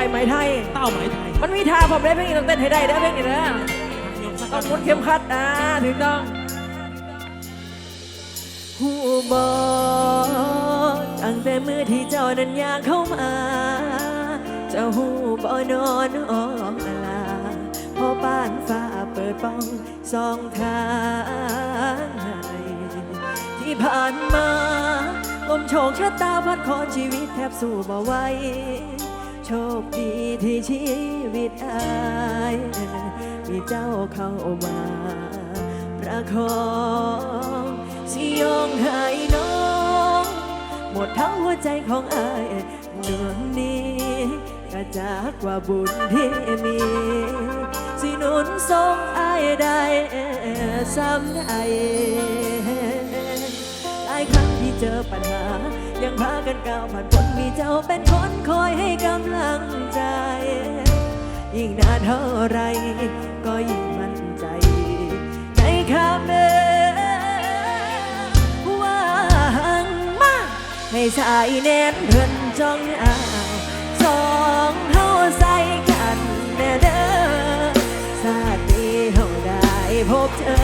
ไอ้ไหมไทย เต้าไหมไทยมันมีท่าผมได้เพลงนี้ต้องเต้นให้ได้เด้อเพลงนี้นะยมสักต้องมุนเข็มขัดอ่าถึงต้องหูบอตั้งแต่มือที่เจ้านั้นอยากเข้ามาเจ้าหูบอนอนออมลาพอป้านฟ้าเปิดป้องสองทางให้ที่ผ่านมาลมโชคชะตาพัดขอชีวิตแทบสู้บ่ไหว ชคดีที่ชีวิตอายมีเจ้าเข้ามาประคองสิยองให้น้อง หมดทั้งหัวใจของอายดวงนี้กระจากว่าบุญที่มี สิหนุนทรงอายได้ซ้ำใดหลายครั้งที่เจอปัญหา ยังพากันก้าวผ่านพ้นมีเจ้าเป็นคนคอยให้กำลังใจ ยิ่งนานเท่าไร ก็ยิ่งมั่นใจ ในคำเอ่หวังมากให้สายแน่นเพิ่นจ้องเอาสองเฮาใส่กันแน่เด้อสาตินี้เฮาได้พบเจอ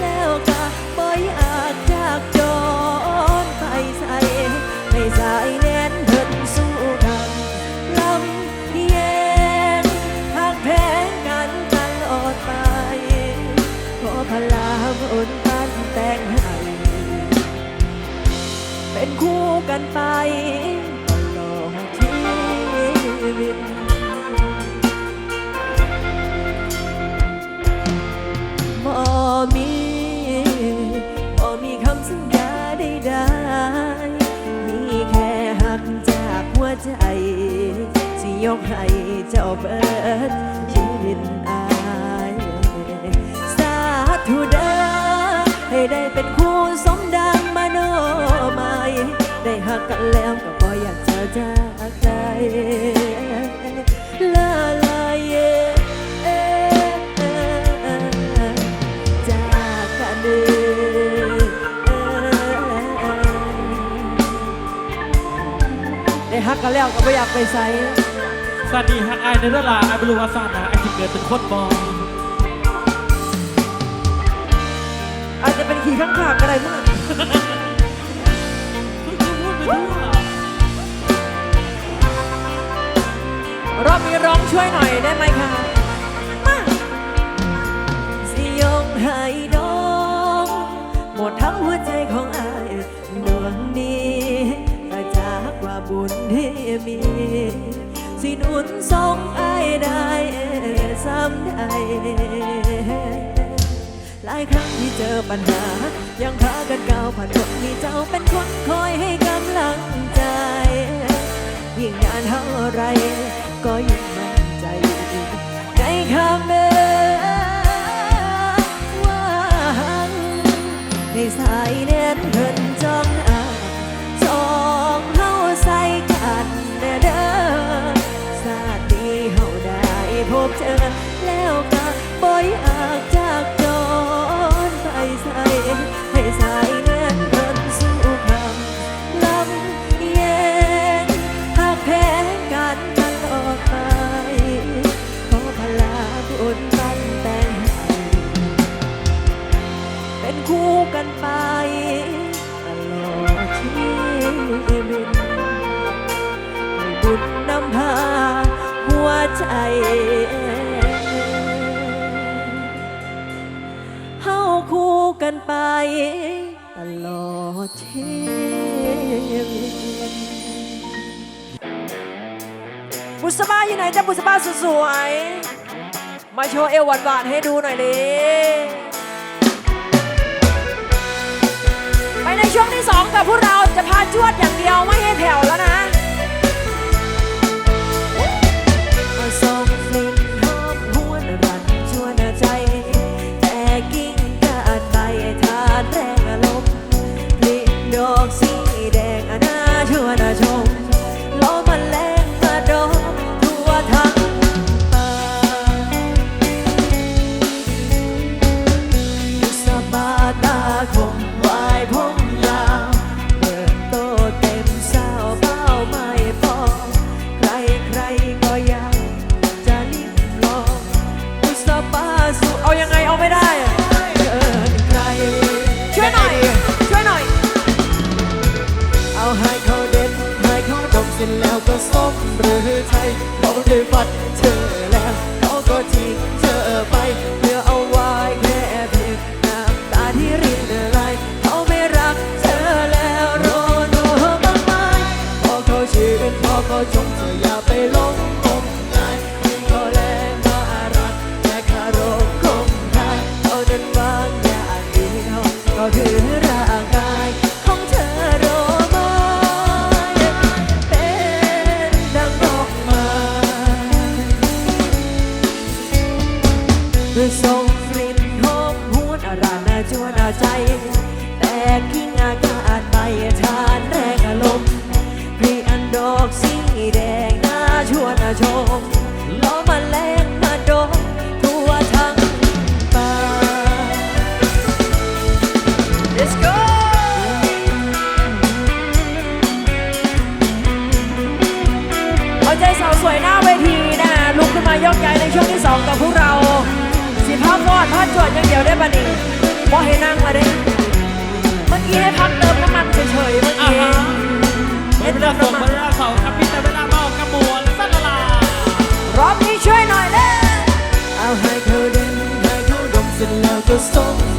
แล้วก็บ่อยากจากจรไปใส่ ให้สายแน่น กกันแล้วก็บ่อยากไปใส่สวัสดีฮักอายในเรื่องลาอายบรูวาซานาไอที่เกิดเป็นคนบออาจจะเป็นขี่ข้างขางก็ได้มั้งรอบนี้ร้องช่วยหน่อยได้ไหมคะ มี สิหนุนทรงอายได้ซ้ำใดหลายครั้งที่เจอปัญหา ยังพากันก้าวผ่านคนมีเจ้าเป็นคนคอยให้กำลังใจ ยิ่งนานเท่าไร ก็ยิ่งมั่นใจในคำเอ่หวังในสายแน่นเพิ่น เจอ แล้วก็บ่อยอากจากจรไปใส่ให้สายแน่นเพิ่นสู้คำลำเย็นหากแพ้กันตลอดไปขอพลาบุญปันแต่งเป็นคู่กันไปตลอดชีวิตให้บุญนำพาหัวใจ ไปตลอดชีวิตบุษบาอยู่ไหนจ้าบุษบาสวยๆมาโชว์เอวหวานๆให้ดูหน่อยดิไปในช่วงที่สองกับพวกเราจะพาจวดอย่างเดียวไม่ให้แผ่วแล้วนะ ยวได้ปะนี่บอให้นั่งมาได้ เมื่อกี้ให้พักเติมน้ำมันเฉยๆเมื่อกี้เวเติลามส่งน้ำมัเวลาเสาครับพี่แต่เวลาเมากระมวลสั้นละลารอบนี้ช่วยหน่อยเด้เอาให้เธอเดินให้เธอดมเสร็จแล้วก็ส่ง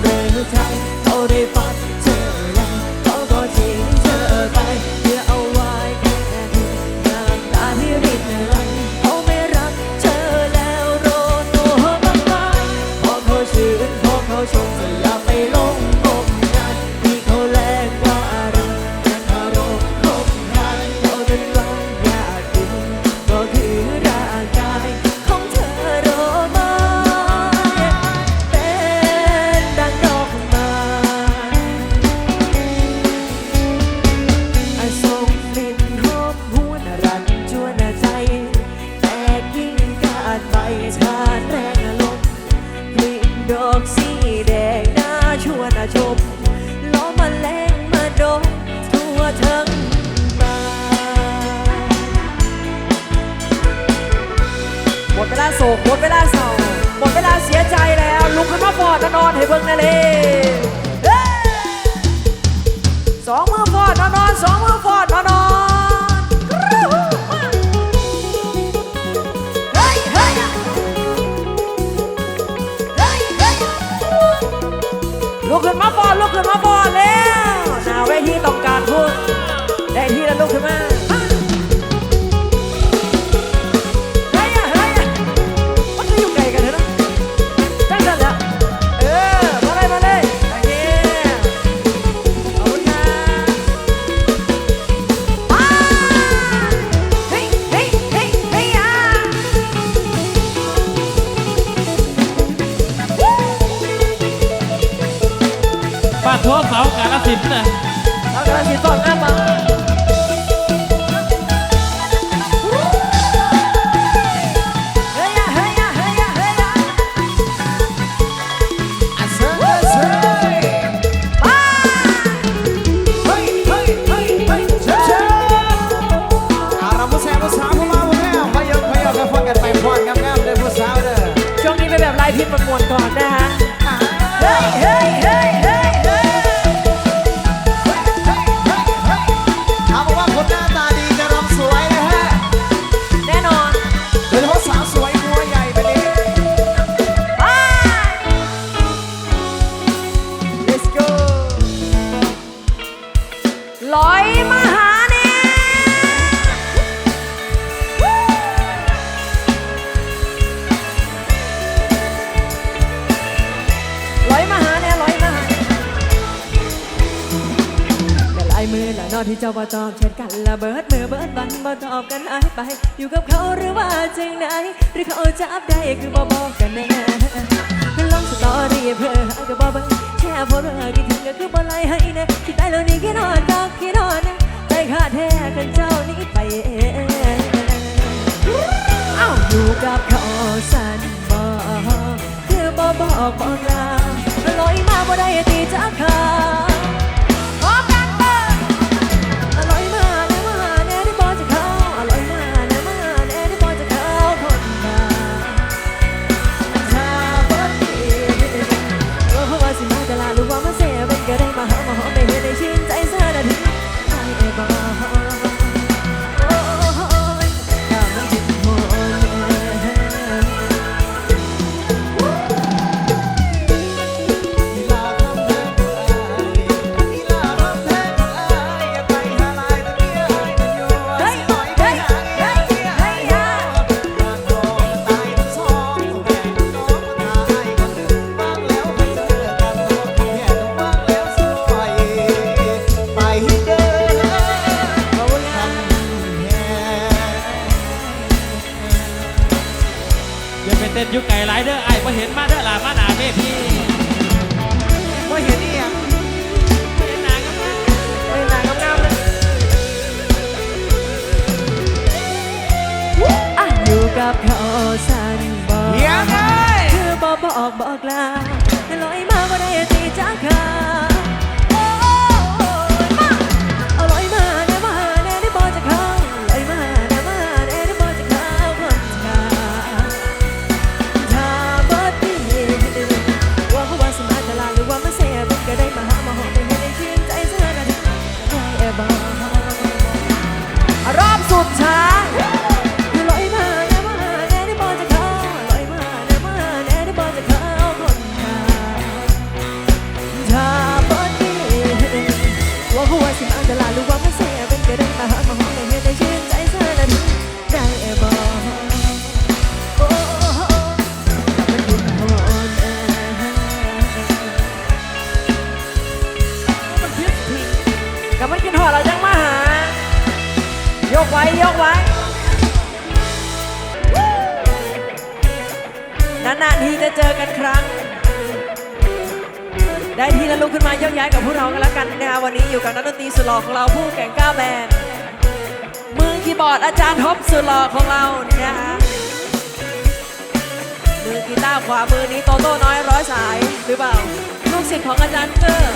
แล้วก็นสีส้ม ลอยมหาเนี่ลอยมหาเนี่ลอยมาหาแต่ลายมือละนอที่เจ้าบ่ตอบเชทกันละเบิดมือเบิดบันบ่ตอบกันไอไป อยู่กับเขาหรือว่าจังไหนหรือเขาจับได้คือบ่บอกกันแน่ลองสตอรี่เพื่อหากับบ่เบิ แค่พอเรื่องคิดถึงก็คือบ่ไลให้นะคิดได้แล้วนี่คิดนอนก็คิดนอนนะใจขาดแท้กันเจ้านี้ไปเองเอ้าอยู่กับเขาสันบ่คือบ่บอกบอกลาลอยมาบ่ได้ตีจากขา หล่อของเราผู้แก่งก้าแบนมือคีย์บอร์ดอาจารย์ท็อปสุดหล่อของเราเนี่ยมือกีตาร์ขวามือนี้โตโต้น้อยร้อยสายหรือเปล่า ลูกศิษย์ของอาจารย์เกอร์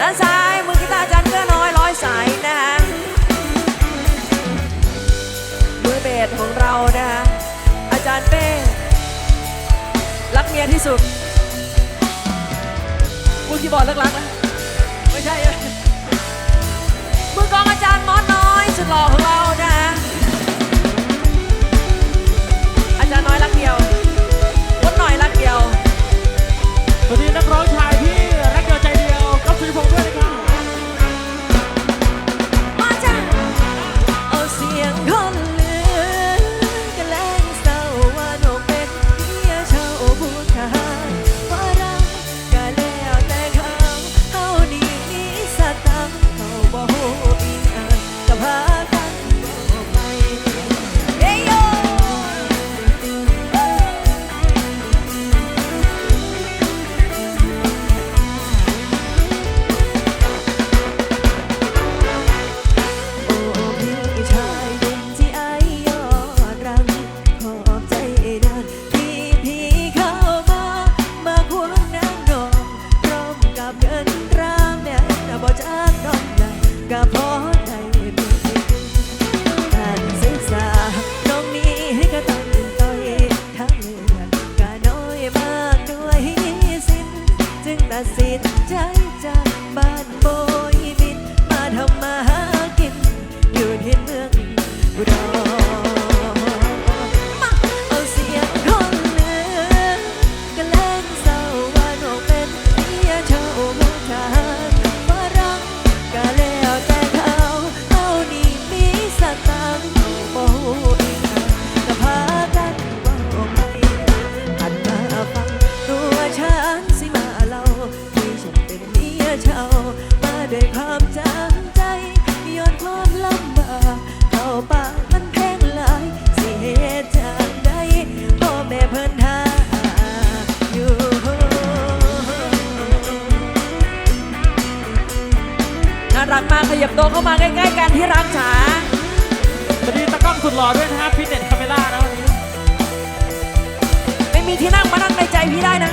ด้านซ้ายมือกีตาร์อาจารย์เกอร์น้อยร้อยสายนะคะมือเบสของเรานะคะอาจารย์เป้รักเมียที่สุดมือคีย์บอร์ดรักๆนะ ช่มือกองอาจารย์มอสน้อยสุดหล่อของเรานะฮะอาจารย์น้อยรักเดียวคนหน่อยรักเดียวสวัสดีนักร้องชาย โดนเข้ามาใกล้ๆกันที่รักจ๋าสวัสดีตะกล้องสุดหล่อด้วยนะฮะฟิตเนสคาเมล่านะวันนี้ ไม่มีที่นั่งมานั่งในใจพี่ได้นะ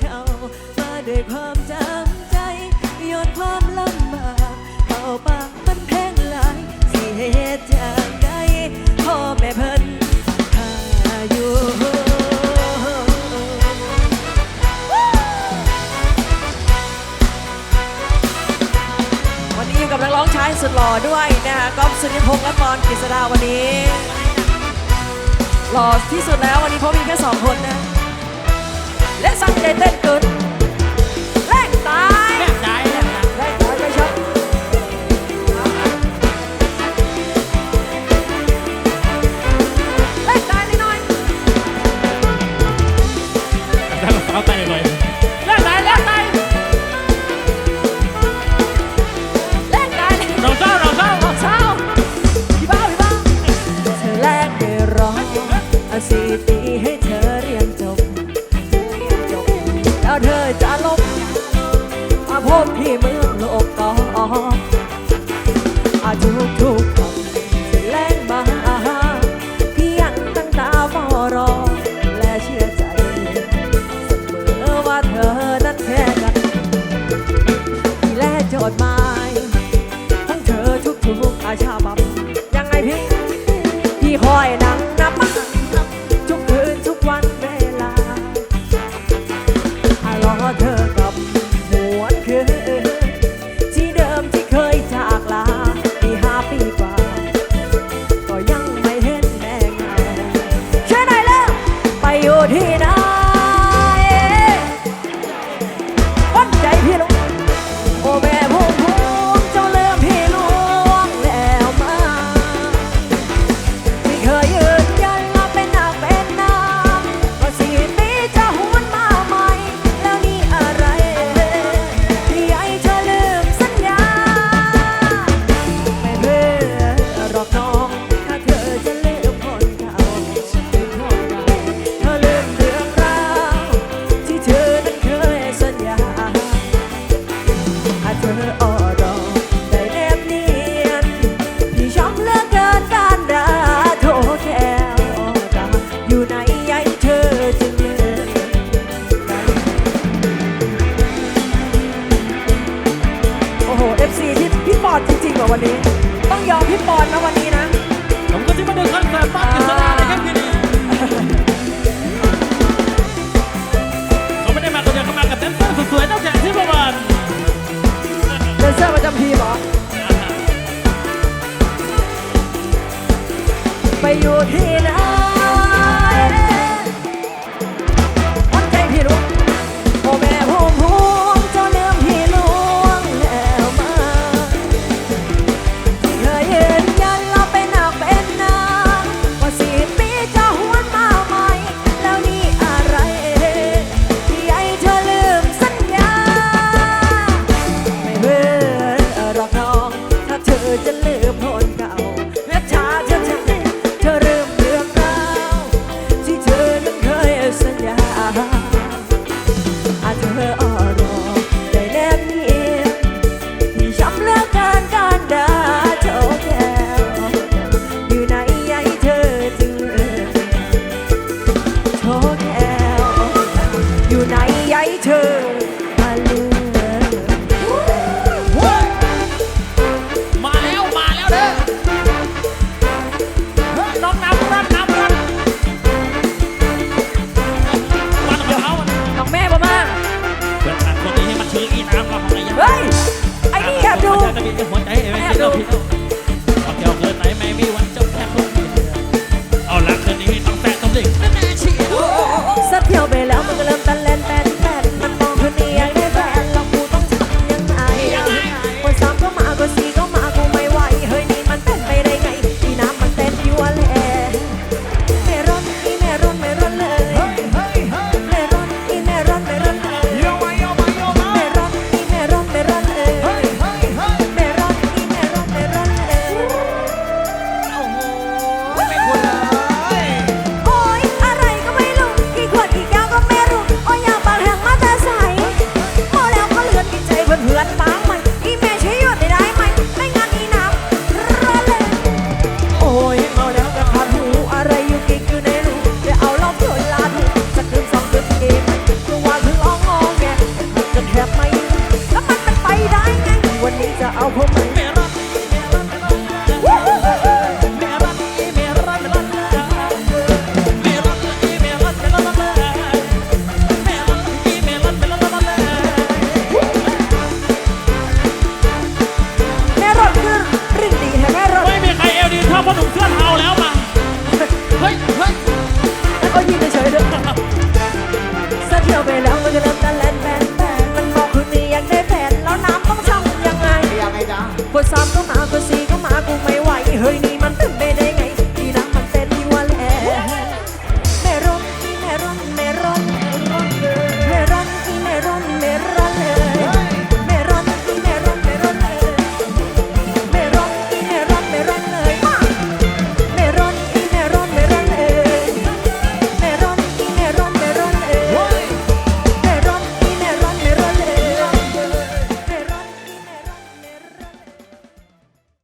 เจ้ามาด้วยความจำใจย้อนความลำบากเข้าปากมันแพงหลายสิเหตุจากใดพ่อแม่เพิ่นพาอยู่วันนี้อยู่กับนักร้องชายสุดหล่อด้วยนะคะก็สุนิพงษ์และปอนกฤษดาวันนี้ หล่อที่สุดแล้ววันนี้เพราะมีแค่สองคนนะ lễ săn get tên good.